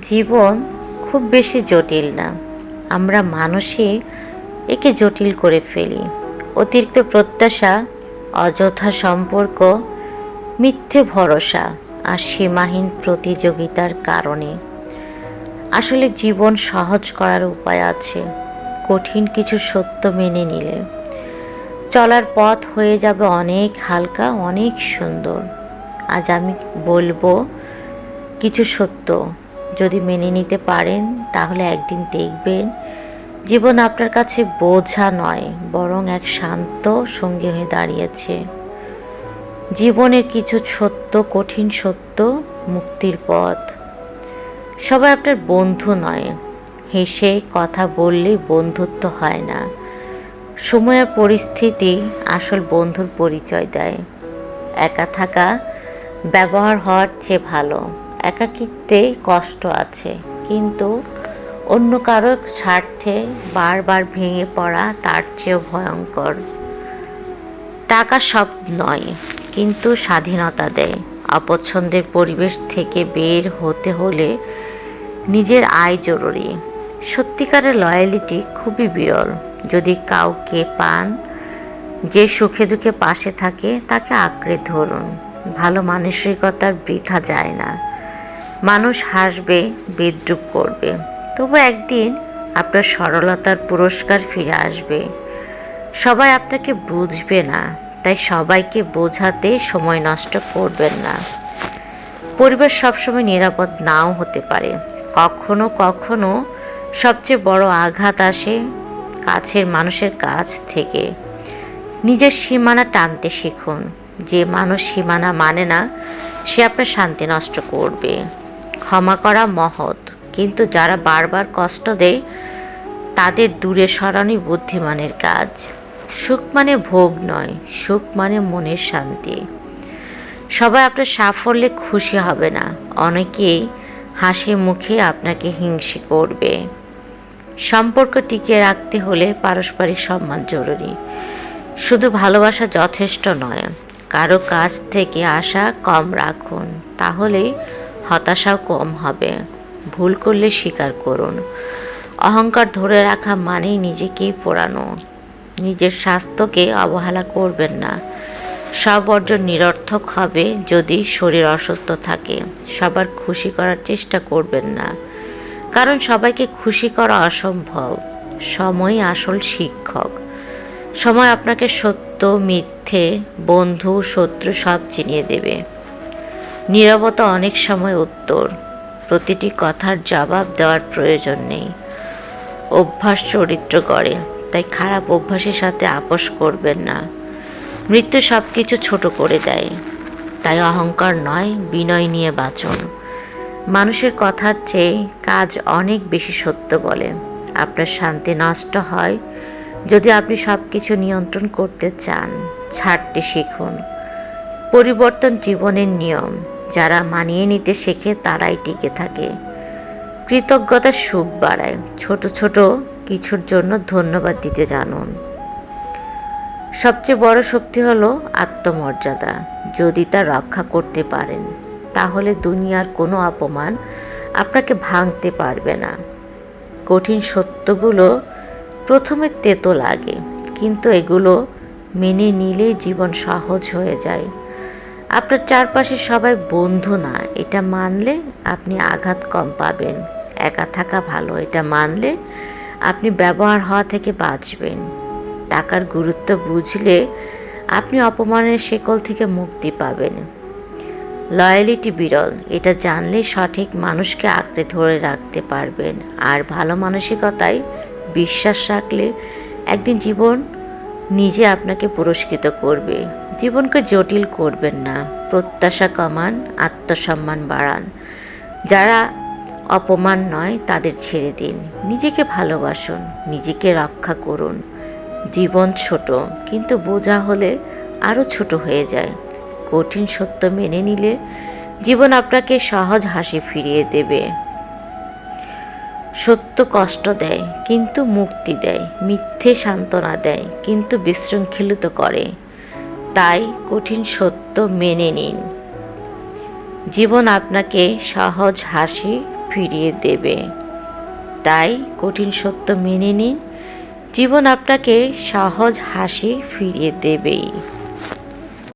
জীবন খুব বেশি জটিল না। আমরা মানুষই একে জটিল করে ফেলি। অতিরিক্ত প্রত্যাশা, অযথা সম্পর্ক, মিথ্যে ভরসা আর সীমাহীন প্রতিযোগিতার কারণে। আসলে জীবন সহজ করার উপায় আছে কঠিন কিছু সত্য মেনে নিলে। চলার পথ হয়ে যাবে অনেক হালকা, অনেক সুন্দর। আজ আমি বলব কিছু সত্য। যদি মেনে নিতে পারেন, তাহলে একদিন দেখবেন জীবন আপনার কাছে বোঝা নয়, বরং এক শান্ত সঙ্গী হয়ে দাঁড়িয়েছে। জীবনের কিছু সত্য, কঠিন সত্য মুক্তির পথ। সবাই আপনার বন্ধু নয়। হেসে কথা বললেই বন্ধুত্ব হয় না। সময়ের পরিস্থিতি আসল বন্ধুর পরিচয় দেয়। একা থাকা, ব্যবহার হওয়ার চেয়ে ভালো। একাকিত্বে কষ্ট আছে, কিন্তু অন্য কারোর স্বার্থে বারবার ভেঙে পড়া তার চেয়েও ভয়ঙ্কর। টাকা সব নয়, কিন্তু স্বাধীনতা দেয়। অপছন্দের পরিবেশ থেকে বের হতে হলে নিজের আয় জরুরি। সত্যিকারের লয়ালিটি খুবই বিরল। যদি কাউকে পান, যে সুখে দুঃখে পাশে থাকে, তাকে আঁকড়ে ধরুন। ভালো মানসিকতার বৃথা যায় না। মানুষ হাসবে, বিদ্রুপ করবে। তবু একদিন আপনার সরলতার পুরস্কার ফিরে আসবে। সবাই আপনাকে বুঝবে না, তাই সবাইকে বোঝাতে সময় নষ্ট করবেন না। পরিবার সবসময় নিরাপদ নাও হতে পারে। কখনো কখনো সবচেয়ে বড় আঘাত আসে কাছের মানুষের কাছ থেকে। নিজের সীমানা টানতে শিখুন। যে মানুষ সীমানা মানে না, সে আপনার শান্তি নষ্ট করবে। ক্ষমা করা মহৎ। কিন্তু যারা বারবার কষ্ট দেয়, তাদের দূরে সরানোই বুদ্ধিমানের কাজ। সুখ মানে ভোগ নয়, সুখ মানে মনের শান্তি। সবাই আপনার সাফল্যে খুশি হবে না। অনেকেই হাসি মুখে আপনাকে হিংসে করবে। সম্পর্ক টিকিয়ে রাখতে হলে পারস্পরিক সম্মান জরুরি। শুধু ভালোবাসা যথেষ্ট নয়, কারও কাছ থেকে আশা কম রাখুন। তাহলেই হতাশাও কম হবে। ভুল করলে স্বীকার করুন। অহংকার ধরে রাখা মানেই নিজেকেই পোড়ানো। নিজের স্বাস্থ্যকে অবহেলা করবেন না। সব অর্জন নিরর্থক হবে যদি শরীর অসুস্থ থাকে। সবার খুশি করার চেষ্টা করবেন না। কারণ সবাইকে খুশি করা অসম্ভব। সময় আসল শিক্ষক। সময় আপনাকে সত্য, মিথ্যে, বন্ধু, শত্রু সব চিনিয়ে দেবে। নীরবতা অনেক সময় উত্তর। প্রতিটি কথার জবাব দেওয়ার প্রয়োজন নেই। অভ্যাস চরিত্র গড়ে, তাই খারাপ অভ্যাসের সাথে আপোষ করবেন না। মৃত্যু সব কিছু ছোট করে দেয়। তাই অহংকার নয়, বিনয় নিয়ে বাঁচুন। মানুষের কথার চেয়ে কাজ অনেক বেশি সত্য বলে। আপনার শান্তি নষ্ট হয় যদি আপনি সব কিছু নিয়ন্ত্রণ করতে চান। ছাড়তে শিখুন। পরিবর্তন জীবনের নিয়ম। যারা মানিয়ে নিতে শেখে তারাই টিকে থাকে। কৃতজ্ঞতা সুখ বাড়ায়। ছোট ছোট কিছুর জন্য ধন্যবাদ দিতে জানুন। সবচেয়ে বড় শক্তি হলো আত্মমর্যাদা। যদি তা রক্ষা করতে পারেন, তাহলে দুনিয়ার কোনো অপমান আপনাকে ভাঙতে পারবে না। কঠিন সত্যগুলো প্রথমে তেতো লাগে, কিন্তু এগুলো মেনে নিলেই জীবন সহজ হয়ে যায়। আপনার চারপাশে সবাই বন্ধু না, এটা মানলে আপনি আঘাত কম পাবেন। একা থাকা ভালো, এটা মানলে আপনি ব্যবহার হওয়া থেকে বাঁচবেন। টাকার গুরুত্ব বুঝলে আপনি অপমানের শেকল থেকে মুক্তি পাবেন। লয়ালিটি বিরল, এটা জানলে সঠিক মানুষকে আঁকড়ে ধরে রাখতে পারবেন। আর ভালো মানসিকতায় বিশ্বাস রাখলে একদিন জীবন নিজে আপনাকে পুরস্কৃত করবে। জীবনকে জটিল করবেন না। প্রত্যাশা কমান, আত্মসম্মান বাড়ান। যারা অপমান নয়, তাদের ছেড়ে দিন। নিজেকে ভালোবাসুন, নিজেকে রক্ষা করুন। জীবন ছোট, কিন্তু বোঝা হলে আরও ছোট হয়ে যায়। কঠিন সত্য মেনে নিলে জীবন আপনাকে সহজ হাসি ফিরিয়ে দেবে। সত্য কষ্ট দেয়, কিন্তু মুক্তি দেয়, মিথ্যে সান্ত্বনা দেয়, কিন্তু বিশৃঙ্খলিত করে। তাই কঠিন সত্য মেনে নিন। জীবন আপনাকে সহজ হাসি ফিরিয়ে দেবে। তাই কঠিন সত্য মেনে নিন। জীবন আপনাকে সহজ হাসি ফিরিয়ে দেবেই।